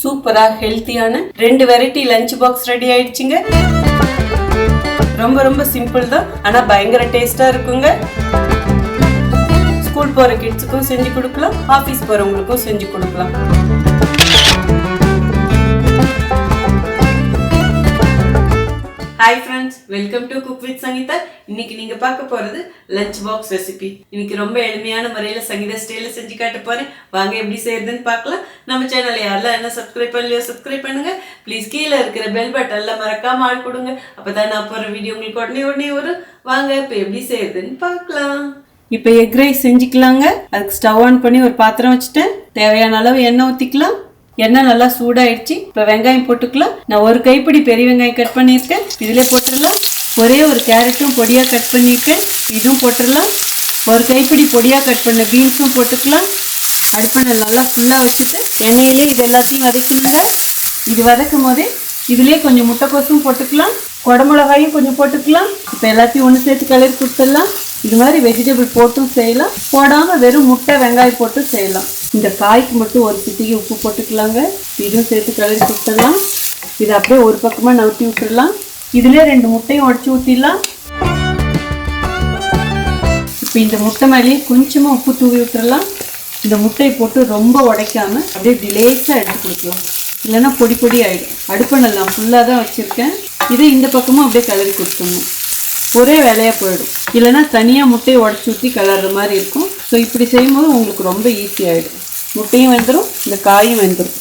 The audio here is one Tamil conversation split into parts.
சூப்பரா ஹெல்த்தியான ரெண்டு வெரைட்டி லஞ்ச் பாக்ஸ் ரெடி ஆயிடுச்சுங்க. ரொம்ப ரொம்ப சிம்பிள் தான். ஆனா பயங்கர டேஸ்டா இருக்குங்க. ஸ்கூல் போற கிட்ஸுக்கும் செஞ்சு கொடுக்கலாம் ஆபீஸ் போறவங்களுக்கும் செஞ்சு கொடுக்கலாம். Hi friends welcome to cook with Sangeetha இன்னைக்கு நீங்க பார்க்க போறது லஞ்ச் பாக்ஸ் ரெசிபி இன்னைக்கு ரொம்ப எளிமையான முறையில சங்கீதா ஸ்டைல செஞ்சு காட்ட போறேன். வாங்க எப்படி செய்யறதுன்னு பார்க்கலாம். நம்ம சேனல் யாரெல்லாம் என்ன சப்ஸ்கிரைப் பண்ணலையோ சப்ஸ்கிரைப் பண்ணுங்க. ப்ளீஸ் கீழே இருக்கிற பெல் பட்டன்ல மறக்காம ஆள் கொடுங்க. அப்பதான் நான் போற வீடியோ உங்களுக்கு உடனே உடனே வரும். வாங்க இப்போ எப்படி செய்யறதுன்னு பார்க்கலாம். இப்போ எக் ரைஸ் செஞ்சுக்கலாங்க. அதுக்கு ஸ்டவ் ஆன் பண்ணி ஒரு பாத்திரம் வச்சுட்டேன். தேவையான அளவு எண்ணெய் ஊற்றிக்கலாம் எண்ணெய் நல்லா சூடாயிடுச்சு. இப்போ வெங்காயம் போட்டுக்கலாம் நான் ஒரு கைப்பிடி பெரிய வெங்காயம் கட் பண்ணியிருக்கேன். இதில் போட்டுடலாம். ஒரே ஒரு கேரட்டும் பொடியாக கட் பண்ணியிருக்கேன். இதுவும் போட்டுடலாம். ஒரு கைப்பிடி பொடியாக கட் பண்ண பீன்ஸும் போட்டுக்கலாம். அடுப்பை நல்லா ஃபுல்லாக வச்சுட்டு எண்ணெயிலே இது எல்லாத்தையும் வதக்கணுங்க இது வதக்கும் போதே இதுலேயே கொஞ்சம் முட்டைக்கோசும் போட்டுக்கலாம். குடமிளகாயும் கொஞ்சம் போட்டுக்கலாம். இப்போ எல்லாத்தையும் ஒன்று சேர்த்து கலரி கொடுத்துடலாம். இது மாதிரி வெஜிடபிள் போட்டும் செய்யலாம். போடாமல் வெறும் முட்டை வெங்காயம் போட்டும் செய்யலாம். இந்த காய்க்கு மட்டும் ஒரு சிட்டிக்கு உப்பு போட்டுக்கலாங்க. இதுவும் சேர்த்து கலரி கொடுத்துடலாம். இது அப்படியே ஒரு பக்கமாக நவுத்தி விட்டுடலாம். இதுலேயே ரெண்டு முட்டையும் உடச்சி ஊற்றிடலாம் இப்போ இந்த முட்டை மேலேயே கொஞ்சமாக உப்பு தூவி விட்டுறலாம் இந்த முட்டையை போட்டு ரொம்ப உடைக்காமல் அப்படியே டிலேஸாக எடுத்து கொடுக்கலாம். இல்லைன்னா பொடி பொடி ஆகிடும் அடுப்பை நல்லா ஃபுல்லாக தான் வச்சுருக்கேன். இதை இந்த பக்கமும் அப்படியே கலரி கொடுத்துடணும். ஒரே வேலையாக போயிடும். இல்லைன்னா தனியாக முட்டையை உடச்சி ஊற்றி கலர்ற மாதிரி இருக்கும். ஸோ இப்படி செய்யும்போது உங்களுக்கு ரொம்ப ஈஸி ஆகிடும் முட்டையும் வெந்துடும் இந்த காயும் வெந்துடும்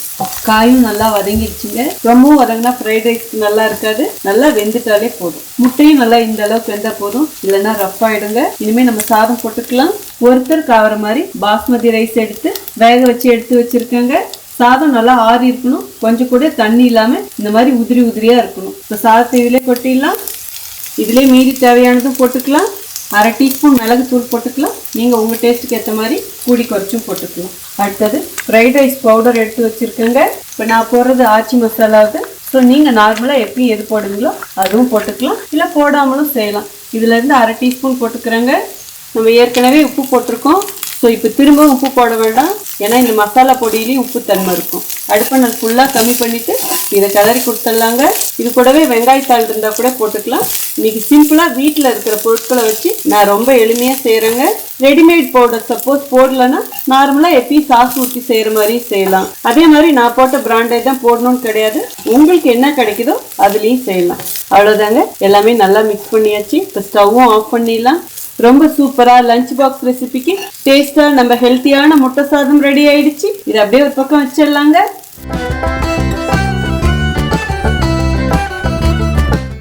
காயும் நல்லா வதங்கிடுச்சுங்க. ரொம்பவும் வதங்கினா ஃப்ரைட் ரைஸ் நல்லா இருக்காது. நல்லா வெந்துட்டாலே போதும். முட்டையும் நல்லா இந்த அளவுக்கு வெந்தால் போதும். இல்லைன்னா ரஃப் ஆயிடுங்க. இனிமேல் நம்ம சாதம் போட்டுக்கலாம். ஒருத்தருக்கு ஆகிற மாதிரி பாஸ்மதி ரைஸ் எடுத்து வேக வச்சு எடுத்து வச்சுருக்கேங்க. சாதம் நல்லா ஆறி இருக்கணும். கொஞ்சம் கூட தண்ணி இல்லாமல் இந்த மாதிரி உதிரி உதிரியாக இருக்கணும். இப்போ சாதத்தை இதிலே கொட்டிடலாம். இதிலே மீதி தேவையானதும் போட்டுக்கலாம். அரை டீஸ்பூன் மிளகுத்தூள் போட்டுக்கலாம். நீங்கள் உங்கள் டேஸ்ட்டுக்கு ஏற்ற மாதிரி கூடி குறைச்சும் போட்டுக்கலாம். அடுத்தது ஃப்ரைட் ரைஸ் பவுடர் எடுத்து வச்சுருக்கேங்க. இப்போ நான் போடுறது ஆச்சி மசாலாவது ஸோ நீங்கள் நார்மலாக எப்பயும் எது போடுவீங்களோ அதுவும் போட்டுக்கலாம். இல்லை போடாமலும் செய்யலாம். இதுலேருந்து அரை டீஸ்பூன் போட்டுக்கிறேங்க. நம்ம ஏற்கனவே உப்பு போட்டிருக்கோம். ஸோ இப்போ திரும்ப உப்பு போட வேண்டாம். ஏன்னா இந்த மசாலா பொடியிலையும் உப்பு தன்மை இருக்கும். அடுப்பை நான் ஃபுல்லாக கம்மி பண்ணிவிட்டு இதை கிளறி கொடுத்துடலாங்க. இது கூடவே வெங்காயத்தாள் இருந்தால் கூட போட்டுக்கலாம். இன்றைக்கி சிம்பிளாக வீட்டில் இருக்கிற பொருட்களை வச்சு நான் ரொம்ப எளிமையாக செய்கிறேங்க ரெடிமேட் பவுடர் சப்போஸ் போடலன்னா நார்மலாக எப்பயும் சாஸ் ஊற்றி செய்கிற மாதிரி செய்யலாம். அதே மாதிரி நான் போட்ட பிராண்டே தான் போடணும்னு கிடையாது. உங்களுக்கு என்ன கிடைக்குதோ அதுலேயும் செய்யலாம். அவ்வளோதாங்க எல்லாமே நல்லா மிக்ஸ் பண்ணியாச்சு. இப்போ ஸ்டவ்வும் ஆஃப் பண்ணிடலாம். ரொம்ப சூப்பரா லஞ்ச் பாக்ஸ் ரெசிபிக்கு டேஸ்டா நம்ம ஹெல்த்தியான முட்டை சாதம் ரெடி ஆயிடுச்சு. இது அப்படியே ஒரு பக்கம் வச்சிடலாங்க.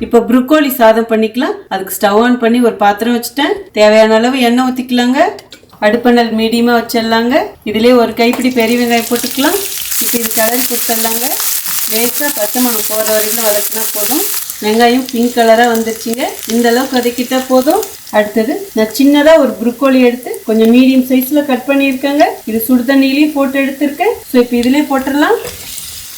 இப்போ ப்ரூக்கோலி சாதம் பண்ணிக்கலாம். அதுக்கு ஸ்டவ் ஆன் பண்ணி ஒரு பாத்திரம் வச்சுட்டேன். தேவையான அளவு எண்ணெய் ஊற்றிக்கலாங்க அடுப்பணல் மீடியமாக வச்சிடலாங்க. இதுலேயே ஒரு கைப்பிடி பெரிய வெங்காயம் போட்டுக்கலாம். இப்போ இது கலரி கொடுத்துடலாங்க லேசாக பச்சை மணம் போகிற வரைக்கும் வதக்கினா போதும். வெங்காயம் பிங்க் கலராக வந்துருச்சுங்க இந்த அளவுக்கு வதக்கிட்டா போதும். அடுத்தது நான் சின்னதாக ஒரு ப்ரூக்கோலி எடுத்து கொஞ்சம் மீடியம் சைஸில் கட் பண்ணியிருக்கேங்க. இது சுடு தண்ணியிலையும் போட்டு எடுத்திருக்கேன். ஸோ இப்போ இதிலே போட்டுடலாம்.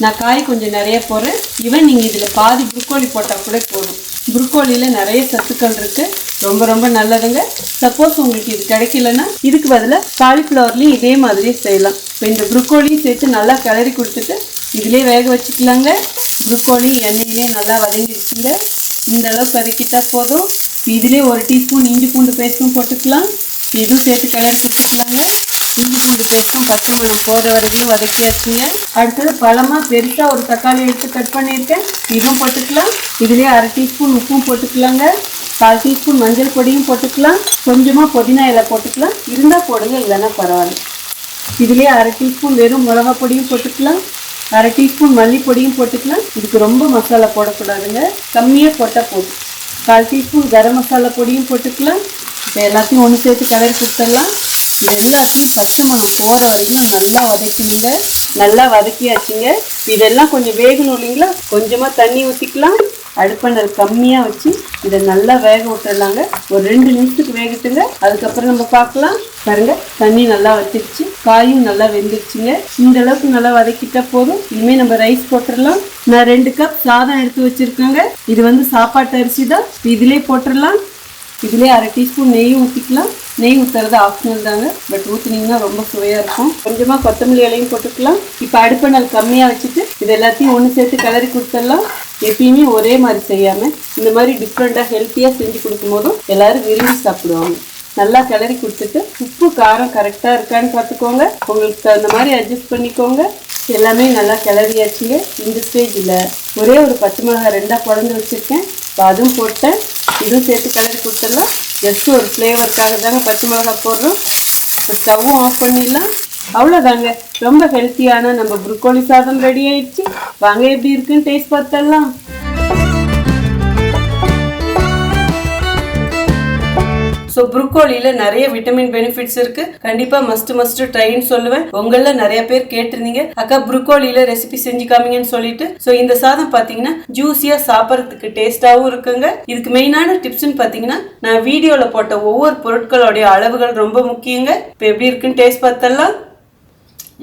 நான் காய் கொஞ்சம் நிறைய போடுறேன். ஈவன் நீங்கள் இதில் பாதி ப்ரூக்கோலி போட்டால் கூட போதும். புரோக்கோலியில் நிறைய சத்துக்கள் இருக்குது ரொம்ப ரொம்ப நல்லதுங்க. சப்போஸ் உங்களுக்கு இது கிடைக்கலன்னா இதுக்கு பதிலாக காலிஃப்ளவர்லேயும் இதே மாதிரியே செய்யலாம். இப்போ இந்த ப்ரூக்கோலியும் சேர்த்து நல்லா கிளறி கொடுத்துட்டு இதிலே வேக வச்சுக்கலாங்க. ப்ரூக்கோலி எண்ணெயிலே நல்லா வதங்கிடுச்சுங்க இந்த அளவுக்கு வதக்கிட்டா போதும். இதிலே ஒரு டீஸ்பூன் இஞ்சி பூண்டு பேஸ்ட்டும் போட்டுக்கலாம். இதுவும் சேர்த்து கலர் கொடுத்துக்கலாங்க இஞ்சி பூண்டு பேஸ்ட்டும் பச்சை மணம் போகிற வரைக்கும் வதக்கியாச்சுங்க. அடுத்தது பழமாக பெருசாக ஒரு தக்காளி எடுத்து கட் பண்ணியிருக்கேன். இதுவும் போட்டுக்கலாம். இதுலேயே அரை டீஸ்பூன் உப்பும் போட்டுக்கலாங்க. கால் டீஸ்பூன் மஞ்சள் பொடியும் போட்டுக்கலாம். கொஞ்சமாக புதினா இலை போட்டுக்கலாம். இருந்தால் போடுங்க இல்லைன்னா பரவாயில்ல. இதுலேயே அரை டீஸ்பூன் வெறும் மிளகா பொடியும் போட்டுக்கலாம். அரை டீஸ்பூன் மல்லிப்பொடியும் போட்டுக்கலாம். இதுக்கு ரொம்ப மசாலா போடக்கூடாதுங்க. கம்மியாக போட்டால் போதும். கால் டீஸ்பூன் கரம் மசாலா பொடியும் போட்டுக்கலாம். இப்போ எல்லாத்தையும் ஒன்று சேர்த்து கலரி கொடுத்துடலாம். இது எல்லாத்தையும் பச்சை மணம் போகிற வரைக்கும் நல்லா வதக்கணுங்க. நல்லா வதக்கியாச்சுங்க. இதெல்லாம் கொஞ்சம் வேகணும் இல்லைங்களா? கொஞ்சமாக தண்ணி ஊற்றிக்கலாம் அடுப்பணல் கம்மியாக வச்சு இதை நல்லா வேக விட்டுடலாங்க ஒரு ரெண்டு நிமிஷத்துக்கு வேகட்டுங்க. அதுக்கப்புறம் நம்ம பார்க்கலாம். பாருங்க தண்ணி நல்லா வச்சிருச்சு காயும் நல்லா வெந்துருச்சுங்க. இந்த அளவுக்கு நல்லா வதக்கிட்டா போதும். இனிமேல் நம்ம ரைஸ் போட்டுடலாம் நான் ரெண்டு கப் சாதம் எடுத்து வச்சுருக்கேங்க. இது வந்து சாப்பாட்டு அரிசி தான். இதிலே போட்டுடலாம் இதுலேயே அரை டீஸ்பூன் நெய் ஊற்றிக்கலாம் நெய் ஊற்றுறது ஆப்ஷனல் தாங்க. பட் ஊற்றினீங்கன்னா ரொம்ப சுவையாக இருக்கும். கொஞ்சமாக கொத்தமல்லி இலையும் போட்டுக்கலாம். இப்போ அடுப்பை நாள் கம்மியாக வச்சுட்டு இது எல்லாத்தையும் ஒன்று சேர்த்து கிளறி கொடுத்துடலாம். எப்பயுமே ஒரே மாதிரி செய்யாமல் இந்த மாதிரி டிஃப்ரெண்ட்டாக ஹெல்த்தியாக செஞ்சு கொடுக்கும்போதும் எல்லோரும் விரும்பி சாப்பிடுவாங்க. நல்லா கிளறி கொடுத்துட்டு உப்பு காரம் கரெக்டாக இருக்கான்னு பார்த்துக்கோங்க. உங்களுக்கு தகுந்த மாதிரி அட்ஜஸ்ட் பண்ணிக்கோங்க. எல்லாமே நல்லா கிளறியாச்சுங்க. இந்த ஸ்டேஜில் ஒரே ஒரு பச்சை மிளகாய் ரெண்டாக குழந்து வச்சுருக்கேன். அதுவும் போட்டேன். இதுவும் சேர்த்து கிளறி கொடுத்துடலாம். ஜஸ்ட் ஒரு ஃப்ளேவருக்காக தாங்க பச்சை மிளகாய் போடுறோம். ஸ்டவ்வும் ஆஃப் பண்ணிடலாம். அவ்வளோதாங்க ரொம்ப ஹெல்த்தியான நம்ம புரோக்கோலி சாதம் ரெடி ஆயிடுச்சு. வாங்க எப்படி இருக்குன்னு டேஸ்ட் பார்த்தலாம் ஸோ ப்ரூக்கோலியில் நிறைய விட்டமின் பெனிஃபிட்ஸ் இருக்கு. கண்டிப்பா மஸ்ட் மஸ்ட் ட்ரைன்னு சொல்லுவேன். உங்களில் நிறைய பேர் கேட்டிருந்தீங்க. அக்கா ப்ரூக்கோலியில் ரெசிபி செஞ்சு காமிங்கன்னு சொல்லிட்டு. ஸோ இந்த சாதம் பார்த்தீங்கன்னா ஜூஸியா சாப்பிட்றதுக்கு டேஸ்டாகவும் இருக்குங்க. இதுக்கு மெயினான டிப்ஸ்னு பார்த்தீங்கன்னா நான் வீடியோவில் போட்ட ஒவ்வொரு பொருட்களோடைய அளவுகள் ரொம்ப முக்கியங்க. இப்போ எப்படி இருக்குன்னு டேஸ்ட் பார்த்தலாம்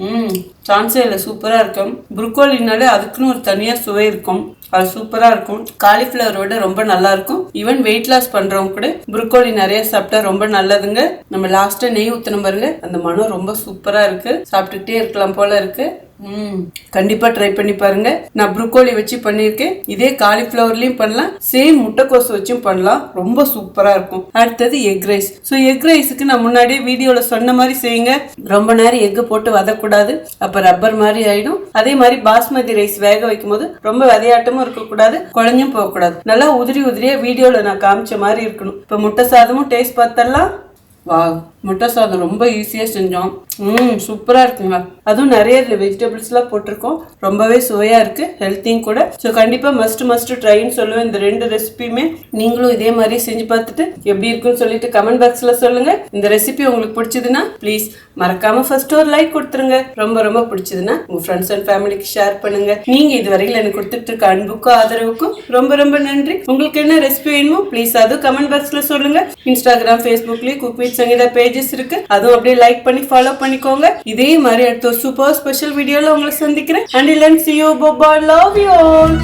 ம் சான்ஸே இல்லை சூப்பராக இருக்கும். புரோக்கோலினாலே அதுக்குன்னு ஒரு தனியாக சுவை இருக்கும். அது சூப்பராக இருக்கும். காலிஃப்ளவரோட ரொம்ப நல்லா இருக்கும். ஈவன் வெயிட் லாஸ் பண்ணுறவங்க கூட புரோக்கோலி நிறைய சாப்பிட்டா ரொம்ப நல்லதுங்க. நம்ம லாஸ்ட்டாக நெய் ஊற்றின பாருங்க அந்த மனம் ரொம்ப சூப்பராக இருக்குது சாப்பிட்டுக்கிட்டே இருக்கலாம் போல இருக்குது ம் கண்டிப்பா ட்ரை பண்ணி பாருங்க. நான் ப்ரூக்கோலி வச்சு பண்ணியிருக்கேன். இதே காலிஃப்ளவர்லயும் பண்ணலாம். சேம் முட்டைக்கோஸ் வச்சும் பண்ணலாம். ரொம்ப சூப்பரா இருக்கும். அடுத்தது எக் ரைஸ் ஸோ எக் ரைஸுக்கு நான் முன்னாடியே வீடியோல சொன்ன மாதிரி செய்யுங்க. ரொம்ப நேரம் எக் போட்டு வதக்கூடாது. அப்ப ரப்பர் மாதிரி ஆயிடும். அதே மாதிரி பாஸ்மதி ரைஸ் வேக வைக்கும் போது ரொம்ப விதையாட்டமும் இருக்கக்கூடாது. குழஞ்சும் போகக்கூடாது. நல்லா உதிரி உதிரியா வீடியோல நான் காமிச்ச மாதிரி இருக்கணும். இப்ப முட்டை சாதமும் டேஸ்ட் பார்த்தலாம் வா முட்டை சாதம் ரொம்ப ஈஸியாக செஞ்சோம். ம் சூப்பராக இருக்குங்க. அதுவும் நிறைய இதில் வெஜிடபிள்ஸ்லாம் போட்டிருக்கோம். ரொம்பவே சுவையாக இருக்குது ஹெல்த்தியும் கூட. ஸோ கண்டிப்பாக மஸ்ட் மஸ்ட் ட்ரைன்னு சொல்லுவேன். இந்த ரெண்டு ரெசிபியுமே நீங்களும் இதே மாதிரி செஞ்சு பார்த்துட்டு எப்படி இருக்குன்னு சொல்லிட்டு கமெண்ட் பாக்ஸில் சொல்லுங்கள் இந்த ரெசிபி உங்களுக்கு பிடிச்சதுன்னா ப்ளீஸ் மறக்காமல் ஃபர்ஸ்ட் ஒரு லைக் கொடுத்துருங்க. ரொம்ப ரொம்ப பிடிச்சதுன்னா உங்கள் ஃப்ரெண்ட்ஸ் அண்ட் ஃபேமிலிக்கு ஷேர் பண்ணுங்கள் நீங்கள் இது வரையில் எனக்கு கொடுத்துட்டு இருக்க அன்புக்கும் ஆதரவுக்கும் ரொம்ப ரொம்ப நன்றி. உங்களுக்கு என்ன ரெசிபி வேணுமோ ப்ளீஸ் அதுவும் கமெண்ட் பாக்ஸில் சொல்லுங்கள் இன்ஸ்டாகிராம் ஃபேஸ்புக்லேயும் குக் வித் சங்கீதா பேஜஸ் இருக்கு. அதுவும் அப்படியே லைக் பண்ணி ஃபாலோ பண்ணிக்கோங்க. இதே மாதிரி அடுத்த சூப்பர் ஸ்பெஷல் வீடியோல உங்களை சந்திக்கிறேன். அண்ட் இலன் சி யூ பபா லவ் யூ ஆல்